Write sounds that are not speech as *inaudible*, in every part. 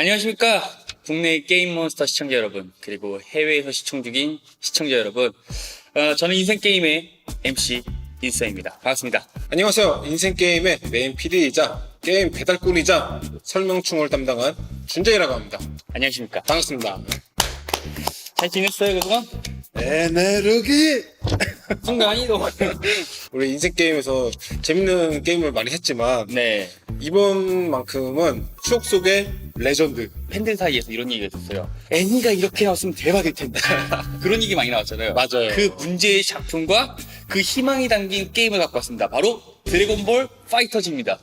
안녕하십니까. 국내 게임몬스터 시청자 여러분, 그리고 해외에서 시청 중인 시청자 여러분. 어, 저는 인생게임의 MC 인서입니다. 반갑습니다. 안녕하세요. 인생게임의 메인 PD이자 게임 배달꾼이자 설명충을 담당한 준재이라고 합니다. 안녕하십니까. 반갑습니다. 잘 지냈어요, 그동안? 에네르기! 순간이 너무. *laughs* 우리 인생 게임에서 재밌는 게임을 많이 했지만 네. 이번만큼은 추억 속의 레전드. 팬들 사이에서 이런 얘기가 있었어요. 애니가 이렇게 나왔으면 대박일 텐데. *laughs* 그런 얘기 많이 나왔잖아요. 맞아요. 그 문제의 작품과 그 희망이 담긴 게임을 갖고 왔습니다. 바로 드래곤볼 파이터즈입니다.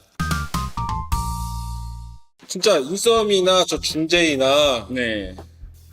진짜 인썸이나 저 준재이나 네.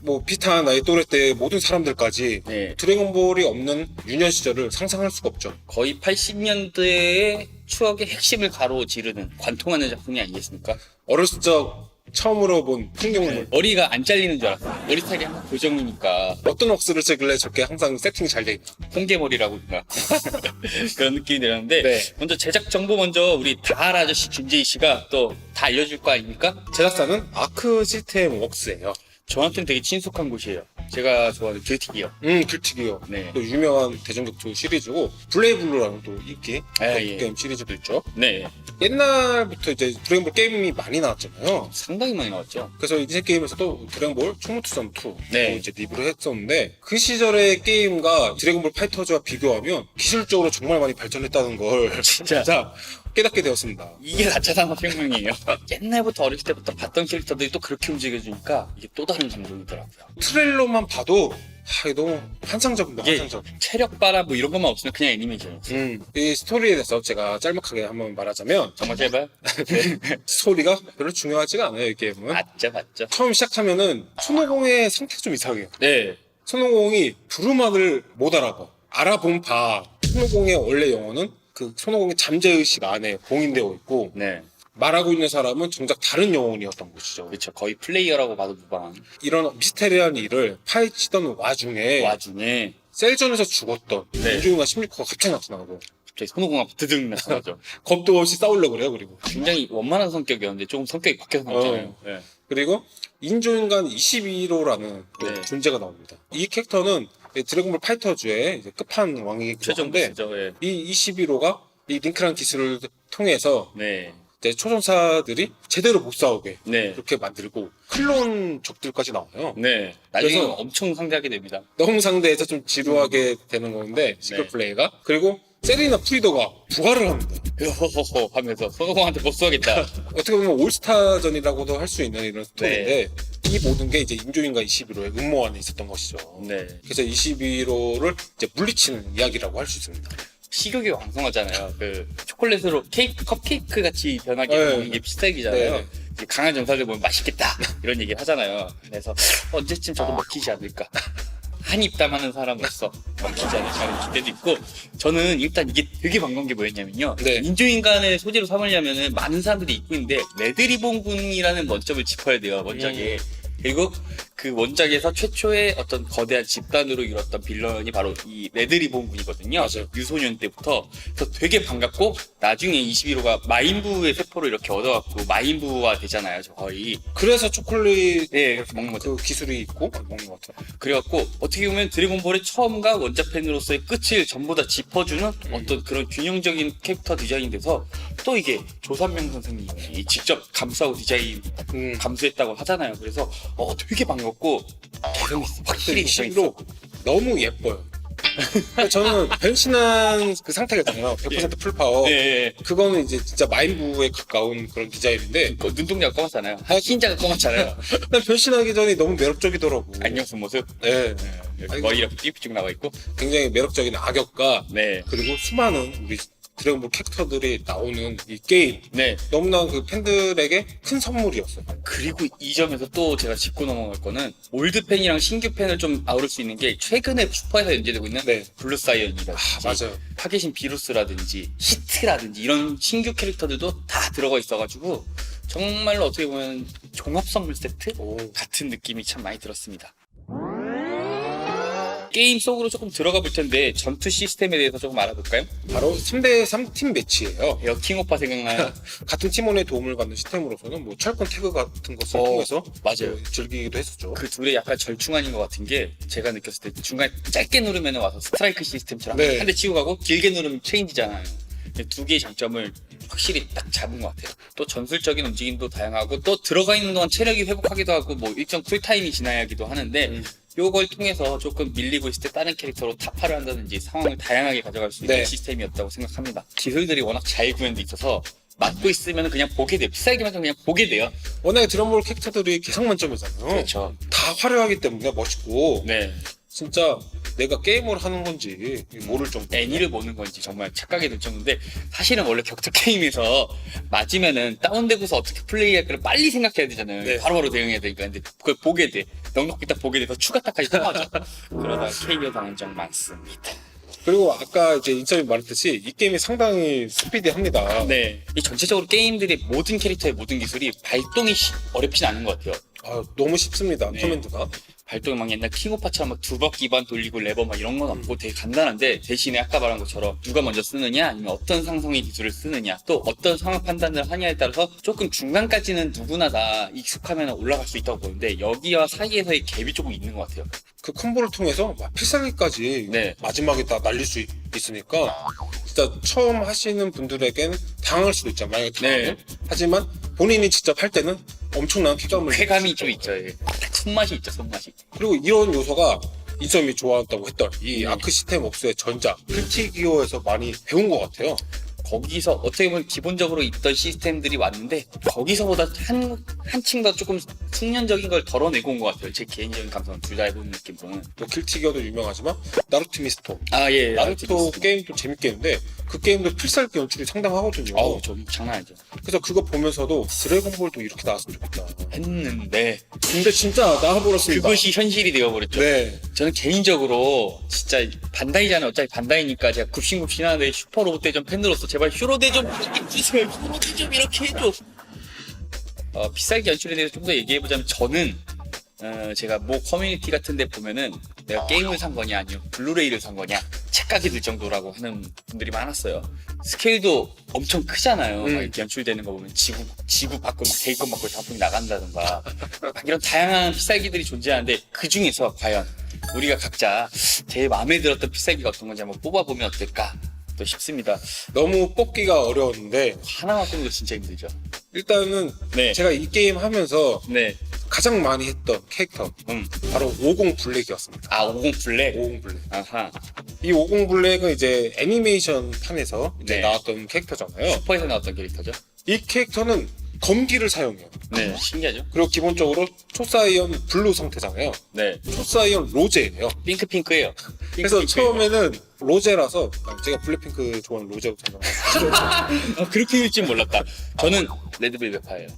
뭐 비슷한 나이 또래 때 모든 사람들까지 네. 드래곤볼이 없는 유년 시절을 상상할 수가 없죠. 거의 80년대의 추억의 핵심을 가로지르는 관통하는 작품이 아니겠습니까? 어렸을 적 처음으로 본 풍경물. 머리가 안 잘리는 줄 알았어요. 머리 스타일이 항상 고정이니까 어떤 왁스를 쓰길래 저렇게 항상 세팅이 잘 돼 있나. 홍게머리라고 그런가 *laughs* 그런 느낌이 들었는데 네. 먼저 제작 정보 먼저 우리 다할 아저씨 준재희 씨가 또 다 알려줄 거 아닙니까? 제작사는 아크 시스템 웍스예요. 저한테는 되게 친숙한 곳이에요. 제가 좋아하는 듀티기요. 음, 귤티기요. 네. 또 유명한 대중격투 시리즈고 블레이블루라는 또 인기 아, 격투 예. 게임 시리즈도 있죠. 네. 옛날부터 이제 드래곤볼 게임이 많이 나왔잖아요. 상당히 많이 나왔죠. 그래서 인생 게임에서도 드래곤볼 총무투 썸2 네. 이제 리뷰를 했었는데 그 시절의 게임과 드래곤볼 파이터즈와 비교하면 기술적으로 정말 많이 발전했다는 걸 진짜. *laughs* 깨닫게 되었습니다. 이게 4차 산업혁명이에요. *laughs* 옛날부터 어렸을 때부터 봤던 캐릭터들이 또 그렇게 움직여주니까 이게 또 다른 감동이더라고요. 트레일러만 봐도 아, 이거 너무 환상적입니다. 이게 환상적. 체력 바라 뭐 이런 것만 없으면 그냥 애니메이션이었어요. 음, 이 스토리에 대해서 제가 짤막하게 한번 말하자면 정말 제발. *laughs* 스토리가 별로 중요하지가 않아요 이 게임은. 맞죠, 맞죠. 처음 시작하면은 손오공의 상태가 좀 이상해요. 네. 손오공이 부르막을 못 알아봐. 알아본 바 손오공의 원래 영어는 그 손오공의 잠재의식 안에 봉인되어 있고 네. 말하고 있는 사람은 정작 다른 영혼이었던 것이죠. 그렇죠. 거의 플레이어라고 봐도 무방한 이런 미스테리한 일을 파헤치던 와중에 와중에 셀전에서 죽었던 네. 우주인과 십리코가 갑자기 나타나고 갑자기 손오공 앞에 드득 나타나죠. *laughs* 겁도 없이 싸우려고 그래요 그리고 굉장히 원만한 성격이었는데 조금 성격이 바뀌어서 나왔잖아요. 어. 네. 그리고 인조인간 21호라는 또 네. 존재가 나옵니다. 이 캐릭터는 드래곤볼 파이터즈의 이제 끝판왕이기도 최종 한데 보스죠. 예. 이 21호가 이 링크라는 기술을 통해서 네. 이제 초전사들이 제대로 못 싸우게 네. 그렇게 만들고 클론 적들까지 나와요. 네. 나중에 그래서- 엄청 상대하게 됩니다. 너무 상대에서 좀 지루하게 되는 건데 싱글 네. 플레이가 그리고 세리나 프리더가 부활을 합니다. 호호호 하면서 못 쏘겠다. *laughs* 어떻게 보면 올스타전이라고도 할 수 있는 이런 스토리인데 네. 이 모든 게 이제 인조인간 21호의 음모 안에 있었던 것이죠. 네. 그래서 21호를 이제 물리치는 이야기라고 할 수 있습니다. 식욕이 왕성하잖아요. 그 초콜릿으로 케이크, 컵케이크 같이 변하게 네. 먹는 게 비슷하기잖아요. 네. 이제 강한 전사들 보면 맛있겠다 이런 얘기를 하잖아요. 그래서 언제쯤 저도 먹히지 않을까. 한 입담하는 사람으로서 먹히지 않을까 하는 기대도 있고 저는 일단 이게 되게 반가운 게 뭐였냐면요. 네. 인조인간을 소재로 삼으려면 많은 사람들이 있고 있는데 레드리본 군이라는 원점을 짚어야 돼요. 원작에. 그리고 그 원작에서 최초의 어떤 거대한 집단으로 이뤘던 빌런이 바로 이 레드리본 군이거든요. 맞아요. 유소년 때부터. 그래서 되게 반갑고 나중에 21호가 마인부의 세포를 이렇게 얻어갖고 마인부화 되잖아요. 저 거의. 그래서 초콜릿 네, 그렇게 먹는 거죠. 그 기술이 있고 먹는 것 같아요. 그래갖고 어떻게 보면 드래곤볼의 처음과 원작 팬으로서의 끝을 전부 다 짚어주는 어떤 그런 균형적인 캐릭터 디자인이 돼서 또 이게 조삼명 선생님이 직접 감싸고 디자인 음. 감수했다고 하잖아요. 그래서 어 되게 반갑고 개성 있어. 확실히 개성 있어. 21호 너무 예뻐요. 저는 *laughs* 변신한 그 상태가 있잖아요. 100% 풀파워. 예, 예. 그거는 이제 진짜 마인부에 가까운 그런 디자인인데 그 눈동자가 검었잖아요. 흰자가 검었잖아요. *laughs* 난 변신하기 전에 너무 매력적이더라고. 안녕 쓴 모습. 네. 여기 아이고. 머리 이렇게 삐삐쭉 나와 있고. 굉장히 매력적인 악역과 네. 그리고 수많은 우리 드래곤볼 캐릭터들이 나오는 이 게임 네. 너무나 그 팬들에게 큰 선물이었어요. 그리고 이 점에서 또 제가 짚고 넘어갈 거는 올드 팬이랑 신규 팬을 좀 아우를 수 있는 게 최근에 슈퍼에서 연재되고 있는 네. 블루 사이언이라든지 아, 맞아요. 파괴신 비루스라든지 히트라든지 이런 신규 캐릭터들도 다 들어가 있어가지고 정말로 어떻게 보면 종합 선물 세트 오. 같은 느낌이 참 많이 들었습니다. 게임 속으로 조금 들어가 볼 텐데 전투 시스템에 대해서 조금 알아볼까요? 바로 3대 3 팀 매치예요. 여 킹오파 생각나요? *laughs* 같은 팀원의 도움을 받는 시스템으로서는 뭐 철권 태그 같은 것을 어, 통해서 맞아요. 또 즐기기도 했었죠. 그 둘의 약간 절충안인 것 같은 게 제가 느꼈을 때 중간에 짧게 누르면 와서 스트라이크 시스템처럼 네. 한대 치고 가고 길게 누르면 체인지잖아요. 두 개의 장점을 확실히 딱 잡은 것 같아요. 또 전술적인 움직임도 다양하고 또 들어가 있는 동안 체력이 회복하기도 하고 뭐 일정 쿨타임이 지나야기도 하는데 음. 요걸 통해서 조금 밀리고 있을 때 다른 캐릭터로 타파를 한다든지 상황을 다양하게 가져갈 수 있는 네. 시스템이었다고 생각합니다. 기술들이 워낙 잘 구현돼 있어서 맞고 있으면 그냥 보게 돼요. 비싸기만 해도 그냥 보게 돼요. 워낙에 드럼볼 캐릭터들이 개성 만점이잖아요. 그렇죠. 다 화려하기 때문에 멋있고 네. 진짜 내가 게임을 하는 건지 모를 정도. 애니를 보는 건지 정말 착각이 될 정도인데 사실은 원래 격투 게임에서 맞으면은 다운되고서 어떻게 플레이할까를 빨리 생각해야 되잖아요. 네. 바로바로 대응해야 되니까 근데 그걸 보게 돼. 넉넉히 딱 보게 돼서 추가 딱까지 통하죠. *laughs* 그러다 KO 당한 적 많습니다. 그리고 아까 이제 인터뷰 말했듯이 이 게임이 상당히 스피디합니다. 네. 이 전체적으로 게임들의 모든 캐릭터의 모든 기술이 발동이 시- 어렵진 않은 것 같아요. 아, 너무 쉽습니다. 네. 커맨드가. 발동이 막 옛날 킹오파처럼 막 두 바퀴 반 돌리고 레버 막 이런 건 없고 되게 간단한데 대신에 아까 말한 것처럼 누가 먼저 쓰느냐 아니면 어떤 상성의 기술을 쓰느냐 또 어떤 상황 판단을 하냐에 따라서 조금 중간까지는 누구나 다 익숙하면 올라갈 수 있다고 보는데 여기와 사이에서의 갭이 조금 있는 것 같아요. 그 콤보를 통해서 막 필살기까지 네. 마지막에 다 날릴 수 있, 으니까 진짜 처음 하시는 분들에겐 당할 수도 있잖아요. 만약에 당하면. 네. 하지만 본인이 직접 할 때는 엄청난 쾌감을 쾌감이 좀수 있죠. 예. 손맛이 있죠, 손맛이. 그리고 이런 요소가 인썸이 좋아한다고 했던 이 네. 아크 시스템 업소의 전작 크리티기어에서 많이 배운 것 같아요. 거기서 어떻게 보면 기본적으로 있던 시스템들이 왔는데 거기서보다 한 한층 더 조금 숙련적인 걸 덜어내고 온 것 같아요. 제 개인적인 감성 둘 다 해본 느낌으로는. 또 킬티기어도 유명하지만 나루토 미스토 아 예. 나루토 게임도 재밌게 했는데 그 게임도 필살기 연출이 상당하거든요. 어우 좀 장난 아니죠. 그래서 그거 보면서도 드래곤볼도 이렇게 나왔으면 좋겠다. 했는데 근데 진짜 나와버렸습니다. 그것이 현실이 되어버렸죠. 네. 저는 개인적으로 진짜 반다이잖아요. 어차피 반다이니까 제가 굽신굽신하는데 슈퍼로봇 대전 팬으로서 제발 슈로대 좀 해주세요. 슈로대 좀 이렇게 해줘. 어, 비쌀게 연출에 대해서 좀 더 얘기해보자면 저는 어, 제가 뭐 커뮤니티 같은 데 보면은 내가 게임을 산 거냐 아니면 블루레이를 산 거냐 착각이 들 정도라고 하는 분들이 많았어요. 스케일도 엄청 크잖아요. 음. 막 이렇게 연출되는 거 보면 지구 지구 밖으로 막 대기권 밖으로 작품이 나간다든가 막 이런 다양한 필살기들이 존재하는데 그 중에서 과연 우리가 각자 제일 마음에 들었던 필살기가 어떤 건지 한번 뽑아보면 어떨까 또 싶습니다. 너무 뽑기가 어려웠는데 하나만 뽑는 거 진짜 힘들죠. 일단은 네. 제가 이 게임 하면서 네. 가장 많이 했던 캐릭터 음. 바로 50 블랙이었습니다. 아, 50 블랙. 50 블랙. 아하. 이 50 블랙은 이제 애니메이션 판에서 이제 네. 나왔던 캐릭터잖아요. 슈퍼에서 나왔던 캐릭터죠. 이 캐릭터는 검기를 사용해요. 네. 신기하죠? 그리고 기본적으로 초사이언 블루 상태잖아요. 네. 초사이언 로제예요. 핑크핑크예요. 그래서. 처음에는 로제라서 아, 제가 블랙핑크 좋아하는 로제로 생각했어요. *laughs* 아, 그렇게 읽을 줄 몰랐다. 저는 레드벨벳파예요.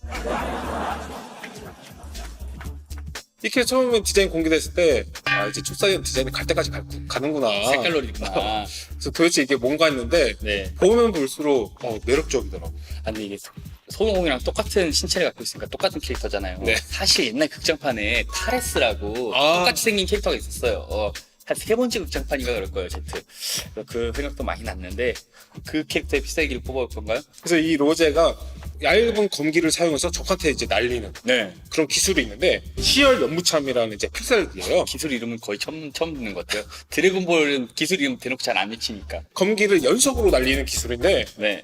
이 캐릭터 처음에 디자인 공개됐을 때, 아, 이제 초사이언 디자인이 갈 때까지 갈, 가는구나. 색깔놀이구나. *laughs* 그래서 도대체 이게 뭔가 했는데, 네. 보면 볼수록 어, 매력적이더라고. 아, 근데 이게 소- 손오공이랑 똑같은 신체를 갖고 있으니까 똑같은 캐릭터잖아요. 네. 사실 옛날 극장판에 타레스라고 아. 똑같이 생긴 캐릭터가 있었어요. 어, 한세 번째 극장판인가 그럴 거예요, 제트. 그 생각도 많이 났는데 그 캐릭터의 필살기를 뽑아볼 건가요? 그래서 이 로제가 얇은 검기를 사용해서 적한테 이제 날리는 네. 그런 기술이 있는데, 시열 연무참이라는 이제 필살기예요. 기술 이름은 거의 처음 처음 듣는 것 같아요. 드래곤볼은 기술 이름 대놓고 잘 안 외치니까. 검기를 연속으로 날리는 기술인데, 네.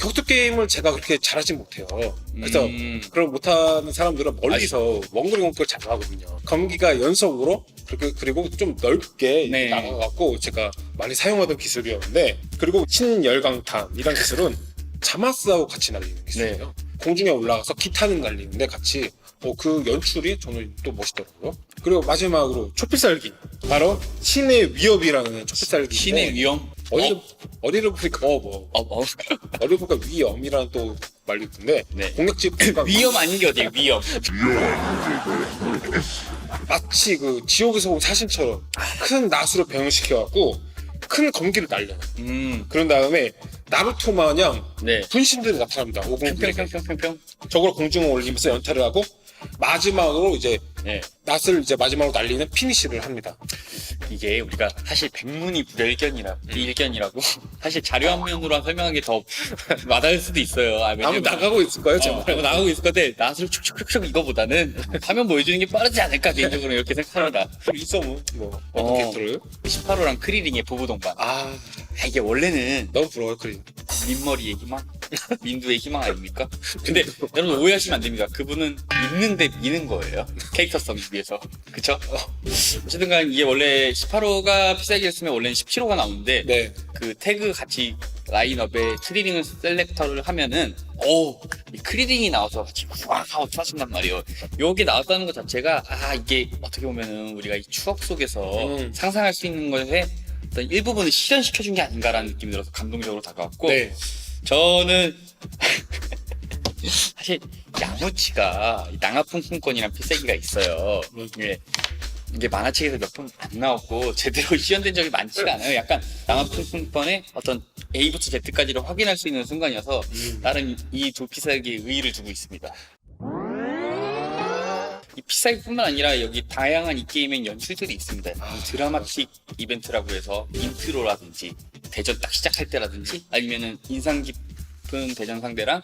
격투 게임을 제가 그렇게 잘하진 못해요. 그래서 음. 그걸 못하는 사람들은 멀리서 원거리 공격을 잘 하거든요. 검기가 연속으로 그리고, 그리고 좀 넓게 네. 나가갖고 제가 많이 사용하던 기술이었는데 그리고 신열강탄이란 기술은 자마스하고 같이 날리는 기술이에요. 네. 공중에 올라가서 기타는 날리는데 같이 어, 그 연출이 저는 또 멋있더라고요. 그리고 마지막으로 초필살기 바로 신의 위협이라는 초필살기 신의 위험. 어디를 어 디를 보니까 어 뭐 어, 어, *laughs* 어. 어디 보니까 위험이라는 또 말이 있던데 네. 보니까 *laughs* 위험 아닌 게 어디예요? 위험. 마치 그 지옥에서 온 사신처럼 큰 나수를 배양시켜갖고 큰 검기를 날려요. 음. 그런 다음에 나루토 마냥 네. 분신들이 나타납니다. 오공 블랙에. 평평 평평평평. 저걸 공중에 올리면서 연타를 하고 마지막으로 이제 예. 낫을 이제 마지막으로 날리는 피니시를 합니다. 이게 우리가 사실 백문이 불여일견이라 음. 일견이라고 *laughs* 사실 자료 화면으로 설명한 게 더 *laughs* 와닿을 수도 있어요. 아, 아무 왜냐면 나가고 있을까요, 어, 정말? 나가고 있을 건데 낫을 촉촉촉촉 이거보다는 화면 보여주는 게 빠르지 않을까 개인적으로 이렇게 생각합니다. 이 썸은 뭐 어떤 어. 캐릭터를? 18호랑 크리링의 부부 동반. 아, 아, 이게 원래는 너무 부러워요, 크린. 민머리의 희망? *laughs* 민두의 희망 아닙니까? 근데 여러분 오해하시면 안 됩니다. 그분은 있는데 미는 거예요. 캐릭터성 위해서. 그쵸? 어쨌든 간 이게 원래 18호가 피사기였으면 원래는 17호가 나오는데 네. 그 태그 같이 라인업에 크리링을 셀렉터를 하면은 오, 이 크리링이 나와서 같이 후왕 하고 터진단 말이에요. 요게 나왔다는 것 자체가 아 이게 어떻게 보면은 우리가 이 추억 속에서 음. 상상할 수 있는 것에 어떤 일부분을 실현시켜 준 게 아닌가라는 느낌이 들어서 감동적으로 다가왔고 네. 저는 *laughs* 사실 야무치가 이 낭아풍풍권이란 필살기가 있어요. 음. 예. 이게 만화책에서 몇 번 안 나오고 제대로 *laughs* 시연된 적이 많지가 않아요. 약간 낭아풍풍권의 어떤 A부터 Z까지를 확인할 수 있는 순간이어서 음. 나름 이두 필살기에 의의를 두고 있습니다. 이 필살기뿐만 아니라 여기 다양한 이 게임엔 연출들이 있습니다. 이 드라마틱 이벤트라고 해서 인트로라든지 대전 딱 시작할 때라든지 아니면은 인상 깊은 대전 상대랑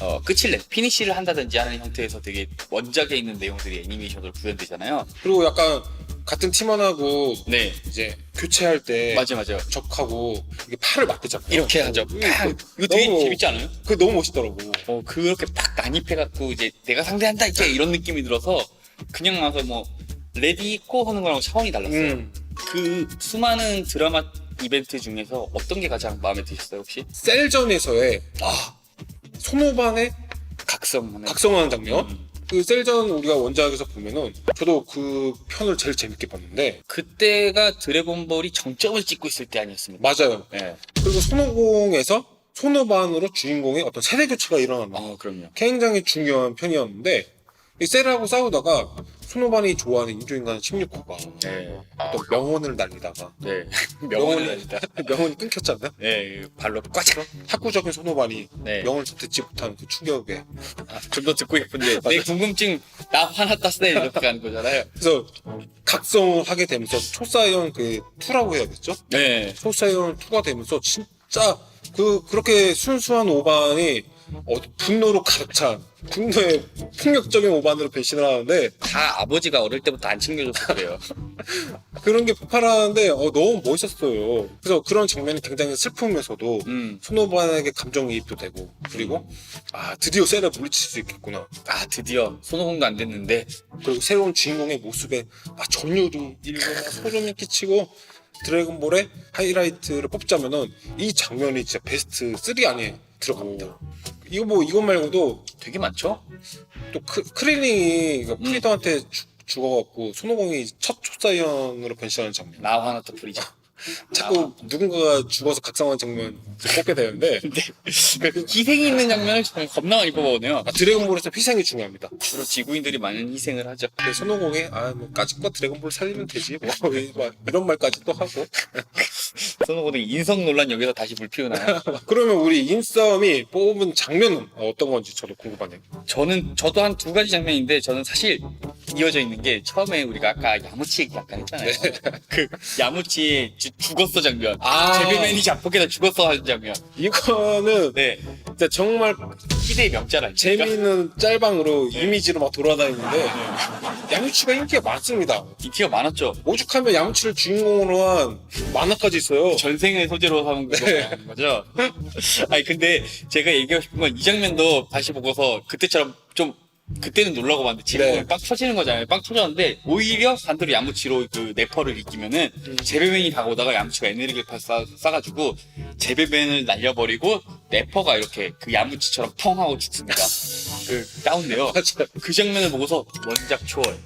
어, 끝을 내 피니시를 한다든지 하는 형태에서 되게 원작에 있는 내용들이 애니메이션으로 구현되잖아요. 그리고 약간 같은 팀원하고 네, 이제 교체할 때 맞아 맞아. 적하고 이게 팔을 맞대잖아요. 이렇게 하죠. 음, 팍! 이거 되게 너무- 재밌지 않아요? 그게 너무 멋있더라고. 어, 그렇게 팍 난입해갖고 이제 내가 상대한다 이제 이런 느낌이 들어서 그냥 와서 뭐 레디 고 하는 거랑 차원이 달랐어요. 음. 그 수많은 드라마 이벤트 중에서 어떤 게 가장 마음에 드셨어요 혹시? 셀전에서의 아 손오반의 각성하는 각성하는 장면. 음. 그 셀전 우리가 원작에서 보면은 저도 그 편을 제일 재밌게 봤는데 그때가 드래곤볼이 정점을 찍고 있을 때 아니었습니까? 맞아요. 네. 그리고 손오공에서 손오반으로 주인공의 어떤 세대 교체가 일어나는 어 그럼요. 굉장히 중요한 편이었는데 이 셀하고 싸우다가 손오반이 좋아하는 인조인간 16호가 네. 또 명언을 날리다가 네. 명언을 일단. 명언이 끊겼잖아요. 네. 발로 꽉. 학구적인 손오반이 네. 명언을 듣지 못한 그 충격에 좀 더 듣고 싶은데 *laughs* 내 궁금증 나 화났다 세 이렇게 가는 거잖아요. 그래서 각성을 하게 되면서 초사이언 그 2라고 해야겠죠? 네. 초사이언 2가 되면서 진짜 그 그렇게 순수한 오반이 어, 분노로 가득 찬 분노의 폭력적인 오반으로 변신을 하는데 다 아버지가 어릴 때부터 안 챙겨줘서 그래요. *laughs* 그런 게 폭발하는데 어, 너무 멋있었어요. 그래서 그런 장면이 굉장히 슬프면서도 음. 손오반에게 감정이입도 되고 그리고 아 드디어 셀을 물리칠 수 있겠구나. 아 드디어 손오공도 안 됐는데 그리고 새로운 주인공의 모습에 아, 전율이 일거나 소름이 끼치고 드래곤볼의 하이라이트를 뽑자면은 이 장면이 진짜 베스트 3 안에 들어갑니다. 이거 뭐 이것 말고도 되게 많죠? 또 크, 크릴링이 그러니까 프리더한테 죽- 죽어갖고 손오공이 첫 초사이언으로 변신하는 장면. 나 하나 더 프리죠. *laughs* 자꾸 누군가가 죽어서 각성한 장면 뽑게 되는데 *laughs* 그 희생이 있는 장면을 정말 겁나 많이 뽑아오네요. 아, 드래곤볼에서 희생이 중요합니다. 주로 지구인들이 많은 희생을 하죠. 근데 손오공이 아뭐 까짓거 드래곤볼 살리면 되지 뭐 *laughs* 막 이런 말까지 또 하고 손오공도 인성 논란 여기서 다시 불피우나요? *laughs* 그러면 우리 인썸이 뽑은 장면은 어떤 건지 저도 궁금하네요. 저는 저도 한 두 가지 장면인데 저는 사실 이어져 있는 게 처음에 우리가 아까 야무치 얘기 약간 했잖아요. *laughs* 그 야무치의 주- 죽었어 장면. 아. 제베맨이 자폭에다 죽었어 하는 장면. 이거는 네. 진짜 정말 희대의 아닙니까? 재미있는 짤방으로 이미지로 막 돌아다니는데 야무치가 인기가 많습니다. 인기가 많았죠. 오죽하면 야무치를 주인공으로 한 만화까지 있어요. 전생을 소재로 삼은 거 네. 는 거죠. 아니 근데 제가 얘기하고 싶은 건 이 장면도 다시 보고서 그때처럼 좀 그때는 놀라고 봤는데 지금 네. 보면 빵 터지는 거잖아요. 빵 터졌는데 오히려 반대로 야무치로 그 네퍼를 이기면은 음. 제베맨이 다가오다가 야무치가 에너지를 쏴, 쏴가지고 제베맨을 날려버리고 네퍼가 이렇게 그 야무치처럼 펑 하고 죽습니다. 그 다운돼요. *laughs* 맞아요. 그 장면을 보고서 원작 초월.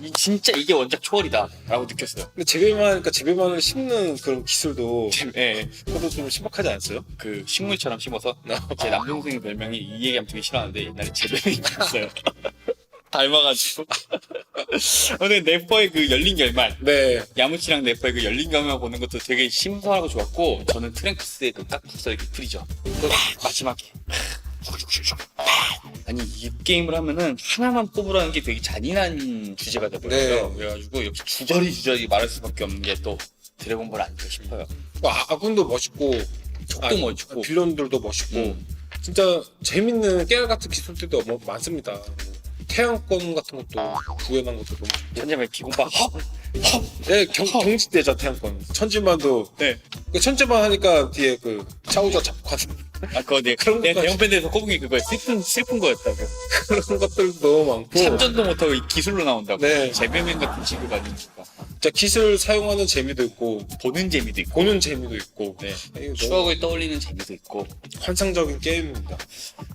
이, 진짜 이게 원작 초월이다라고 느꼈어요. 근데 재배만 그러니까 재배만을 심는 그런 기술도 예. 저도 좀 신박하지 않았어요? 그 식물처럼 심어서 제 남동생 별명이 이 얘기하면 되게 싫어하는데 옛날에 있어요. *laughs* 닮아가지고. *laughs* 근데 네퍼의 그 열린 결말, 네. 야무치랑 네퍼의 그 열린 결말 보는 것도 되게 신선하고 좋았고, 저는 트랭크스의 그 깍둑썰기 풀이죠. 그 마지막에. 아, 아니 이 게임을 하면은 하나만 뽑으라는 게 되게 잔인한 주제가 되더라고요. 네. 그래가지고 역시 주저리 주저리 말할 수밖에 없는 게 또 드래곤볼 아닐까 싶어요. 아, 아군도 멋있고 족도 아, 멋있고. 빌런들도 멋있고 음. 진짜 재밌는 깨알 같은 기술들도 너무 많습니다. 뭐 태양권 같은 것도 구현한 것도 너무 천재말 기공파 헉! 헉! 네, 경, 경지대죠 태양권 천지만도 네. 그 천지만 하니까 뒤에 그 샤오자 잡고 하는 아 그거 내, 그런 내 것까지. 대형 밴드에서 꼽은 게 그거야 슬픈 슬픈 거였다고 그런 것들도 너무 많고 참전도 못하고 이 기술로 나온다고 네. 재배맨 같은 취급 아니니까 진짜 기술 사용하는 재미도 있고 보는 재미도 있고 보는 재미도 있고 네. 너무 추억을 떠올리는 재미도 있고 환상적인 게임입니다.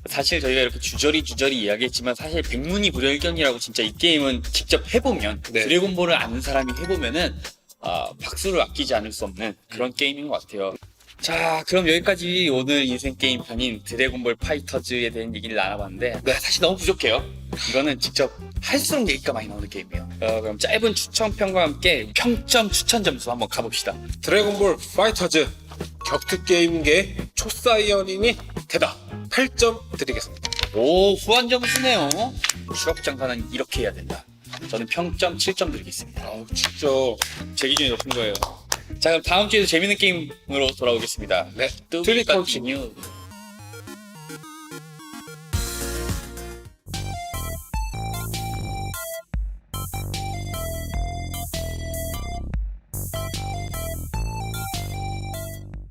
사실 저희가 이렇게 주저리 주저리 이야기했지만 사실 백문이 불여일견이라고 진짜 이 게임은 직접 해보면 네. 드래곤볼을 아는 사람이 해보면은 아, 박수를 아끼지 않을 수 없는 그런 게임인 것 같아요. 자, 그럼 여기까지 오늘 인생 게임 편인 드래곤볼 파이터즈에 대한 얘기를 나눠봤는데 네, 사실 너무 부족해요. 이거는 직접 할수록 얘기가 많이 나오는 게임이에요. 어, 그럼 짧은 추천평과 함께 평점 추천 점수 한번 가봅시다. 드래곤볼 파이터즈 격투 게임계 초사이언인이 대다 8점 드리겠습니다. 오, 후한 점수네요. 추억 장사는 이렇게 해야 된다. 저는 평점 7점 드리겠습니다. 아우 진짜 제 기준이 높은 거예요. 자 그럼 다음 주에도 재밌는 게임으로 돌아오겠습니다. 네 뚜비 트리컨치 같은 뉴.